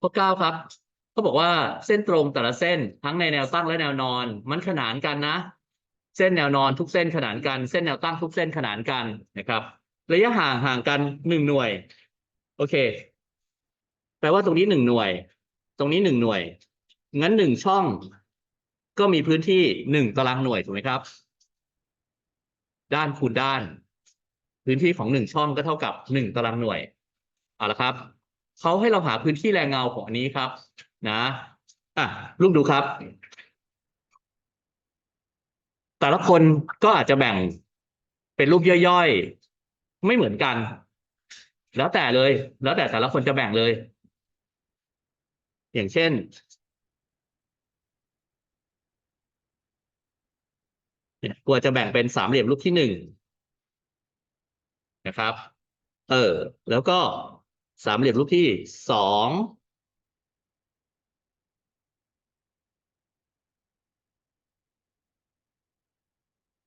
ข้อเก้าครับเขาบอกว่าเส้นตรงแต่ละเส้นทั้งในแนวตั้งและแนวนอน มันขนานกันนะ เส้นแนวนอนทุกเส้นขนานกัน เส้นแนวตั้งทุกเส้นขนานกันนะครับ ระยะห่างห่างกันหนึ่งหน่วย โอเค แปลว่าตรงนี้หนึ่งหน่วย ตรงนี้หนึ่งหน่วย งั้นหนึ่งช่อง ก็มีพื้นที่หนึ่งตารางหน่วยถูกไหมครับ ด้านคูณด้าน พื้นที่ของหนึ่งช่องก็เท่ากับหนึ่งตารางหน่วยเอาละครับ เขาให้เราหาพื้นที่แรงเงาของอันนี้ครับ นะอะลูกดูครับ แต่ละคนก็อาจจะแบ่งเป็นรูปย่อยๆ ไม่เหมือนกัน แล้วแต่เลย แล้วแต่แต่ละคนจะแบ่งเลย อย่างเช่นกลัวจะแบ่งเป็นสามเหลี่ยมรูปที่หนึ่งนะครับ เออ แล้วก็ สามเหลี่ยมรูปที่สอง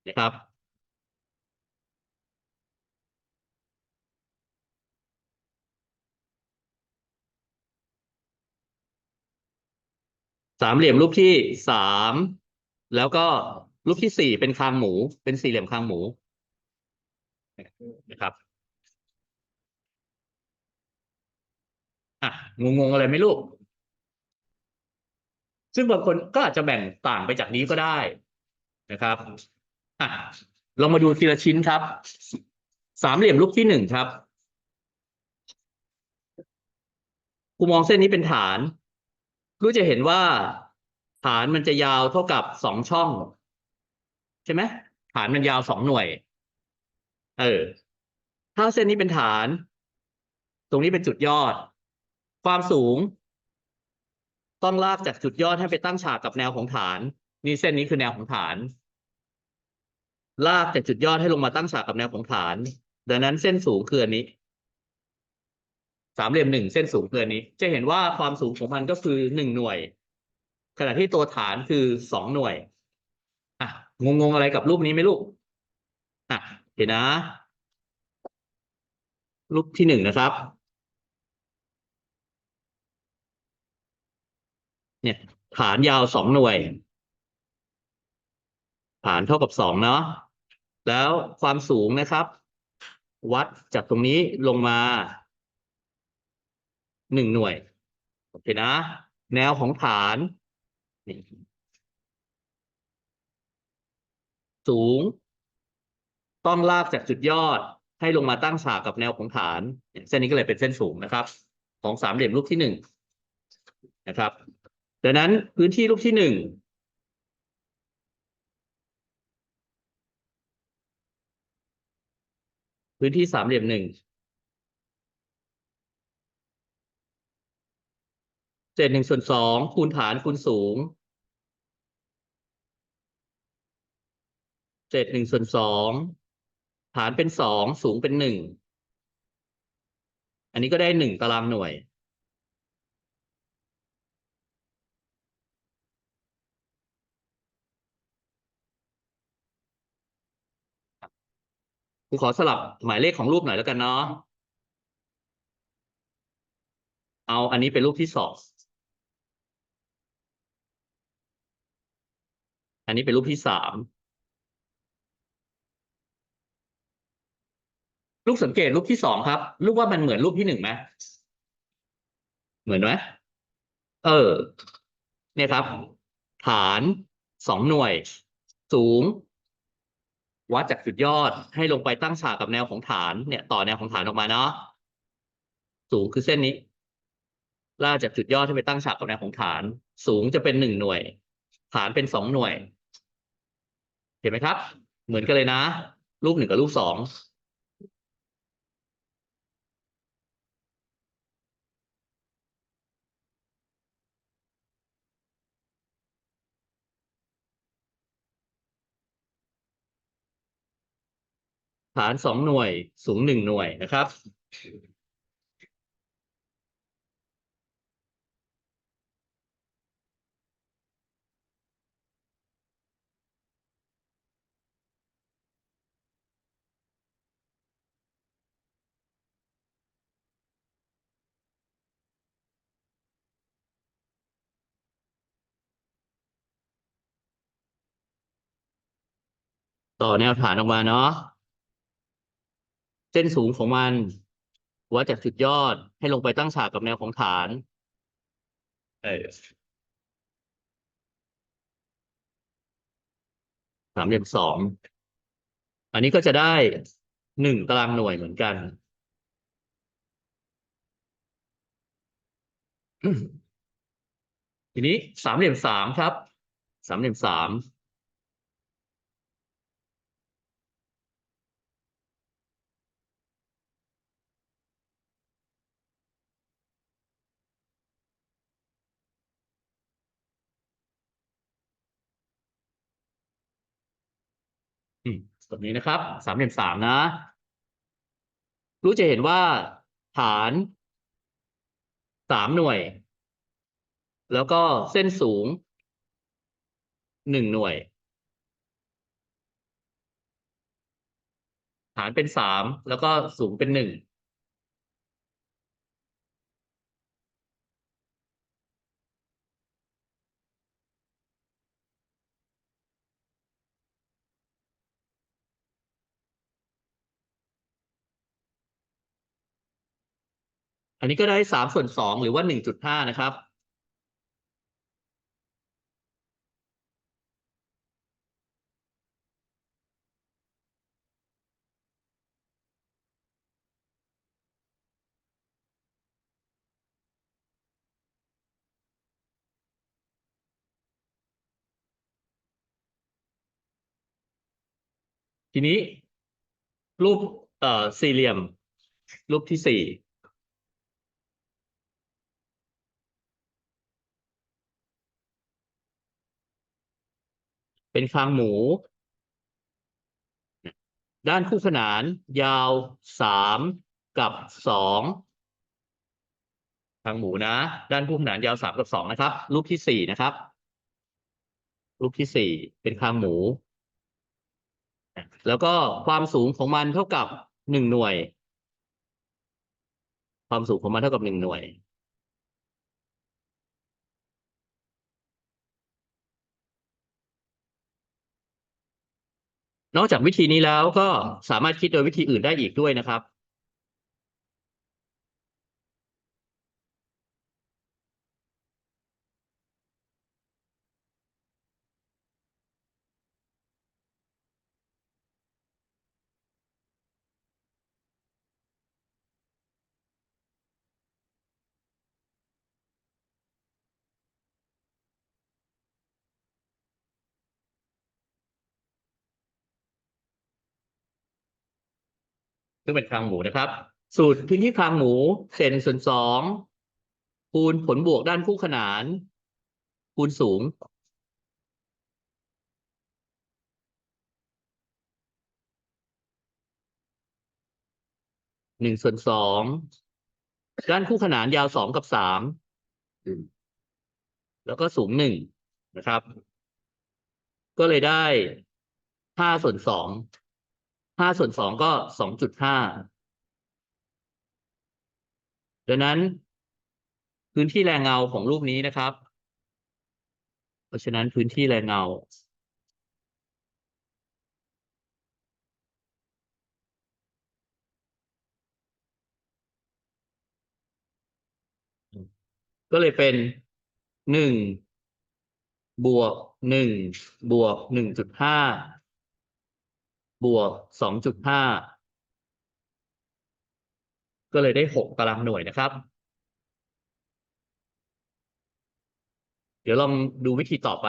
นะครับสามเหลี่ยมรูปที่สามแล้วก็รูปที่สี่เป็นคางหมู เป็นสี่เหลี่ยมคางหมูนะครับ อะงงๆอะไรไหมลูก ซึ่งบางคนก็อาจจะแบ่งต่างไปจากนี้ก็ได้นะครับอะลองมาดูทีละชิ้นครับ สามเหลี่ยมรูปที่หนึ่งครับครูมองเส้นนี้เป็นฐานรู้จะเห็นว่าฐานมันจะยาวเท่ากับสองช่อง ใช่ไหมฐานมันยาวสองหน่วย เออ ถ้าเส้นนี้เป็นฐาน ตรงนี้เป็นจุดยอด ความสูง ต้องลากจากจุดยอดให้ไปตั้งฉากกับแนวของฐาน นี่เส้นนี้คือแนวของฐาน ลากจากจุดยอดให้ลงมาตั้งฉากกับแนวของฐาน ดังนั้นเส้นสูงคืออันนี้ สามเหลี่ยมหนึ่งเส้นสูงคืออันนี้ จะเห็นว่าความสูงของมันก็คือหนึ่งหน่วย ขณะที่ตัวฐานคือสองหน่วยอะงงๆอะไรกับรูปนี้ไหมลูกอะเห็นนะรูปที่หนึ่งนะครับ เนี่ย ฐานยาวสองหน่วย ฐานเท่ากับสองเนาะแล้วความสูงนะครับ วัดจากตรงนี้ลงมาหนึ่งหน่วยโอเคนะ แนวของฐาน สูง ต้องลากจากจุดยอดให้ลงมาตั้งฉากกับแนวของฐาน เส้นนี้ก็เลยเป็นเส้นสูงนะครับ ของสามเหลี่ยมรูปที่หนึ่งนะครับ ดังนั้นพื้นที่รูปที่หนึ่งพื้นที่สามเหลี่ยมหนึ่งเศษหนึ่งส่วนสองคูณฐานคูณสูงเศษหนึ่งส่วนสองฐานเป็นสองสูงเป็นหนึ่งอันนี้ก็ได้หนึ่งตารางหน่วย ผมขอสลับหมายเลขของรูปหน่อยแล้วกันเนาะ เอาอันนี้เป็นรูปที่สอง อันนี้เป็นรูปที่สาม ลูกสังเกตรูปที่สองครับรูปว่ามันเหมือนรูปที่หนึ่งไหมเหมือนไหมเออ เนี่ยครับ ฐานสองหน่วย สูง วัดจากจุดยอดให้ลงไปตั้งฉากกับแนวของฐานเนี่ยต่อแนวของฐานออกมาเนาะสูงคือเส้นนี้ล่าจากจุดยอดให้ไปตั้งฉากกับแนวของฐาน สูงจะเป็นหนึ่งหน่วย ฐานเป็นสองหน่วย เห็นไหมครับ เหมือนกันเลยนะ รูปหนึ่งกับรูปสอง ฐานสองหน่วยสูงหนึ่งหน่วยนะครับ ต่อแนวฐานออกมาเนาะ เส้นสูงของมัน วัดจากจุดยอดให้ลงไปตั้งฉากกับแนวของฐาน สามเหลี่ยมสอง อันนี้ก็จะได้หนึ่งตารางหน่วยเหมือนกันทีนี้สามเหลี่ยมสามครับ สามเหลี่ยมสาม อืมแบบนี้นะครับสามเหลี่ยมสามนะ รู้จะเห็นว่าฐานสามหน่วย แล้วก็เส้นสูงหนึ่งหน่วย ฐานเป็นสามแล้วก็สูงเป็นหนึ่ง อันนี้ก็ได้สามส่วนสองหรือว่าหนึ่งจุดห้านะครับ ทีนี้รูปเอ่อสี่เหลี่ยม รูปที่สี่ เป็นคางหมู ด้านคู่ขนานยาวสามกับสองคางหมูนะ ด้านคู่ขนานยาวสามกับสองนะครับ รูปที่สี่นะครับ รูปที่สี่เป็นคางหมู แล้วก็ความสูงของมันเท่ากับหนึ่งหน่วย ความสูงของมันเท่ากับหนึ่งหน่วย นอกจากวิธีนี้แล้วก็สามารถคิดโดยวิธีอื่นได้อีกด้วยนะครับ ซึ่งเป็นคางหมูนะครับ สูตรพื้นที่คางหมูเศษหนึ่งส่วนสองคูณผลบวกด้านคู่ขนาน คูณสูง หนึ่งส่วนสองด้านคู่ขนานยาวสองกับสามแล้วก็สูงหนึ่งนะครับ ก็เลยได้ห้าส่วนสอง ห้าส่วนสองก็สองจุดห้าดังนั้น พื้นที่แรงเงาของรูปนี้นะครับ เพราะฉะนั้นพื้นที่แรงเงา ก็เลยเป็นหนึ่งบวกหนึ่งบวกหนึ่งจุดห้า บวกสองจุดห้าก็เลยได้หกตารางหน่วยนะครับ เดี๋ยวลองดูวิธีต่อไป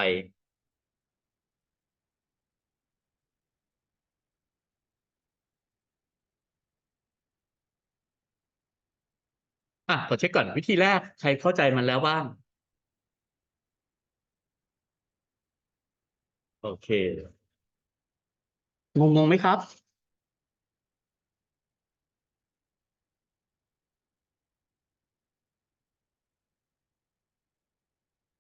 อะขอเช็คก่อนวิธีแรกใครเข้าใจมันแล้วบ้าง โอเค งงงไหมครับ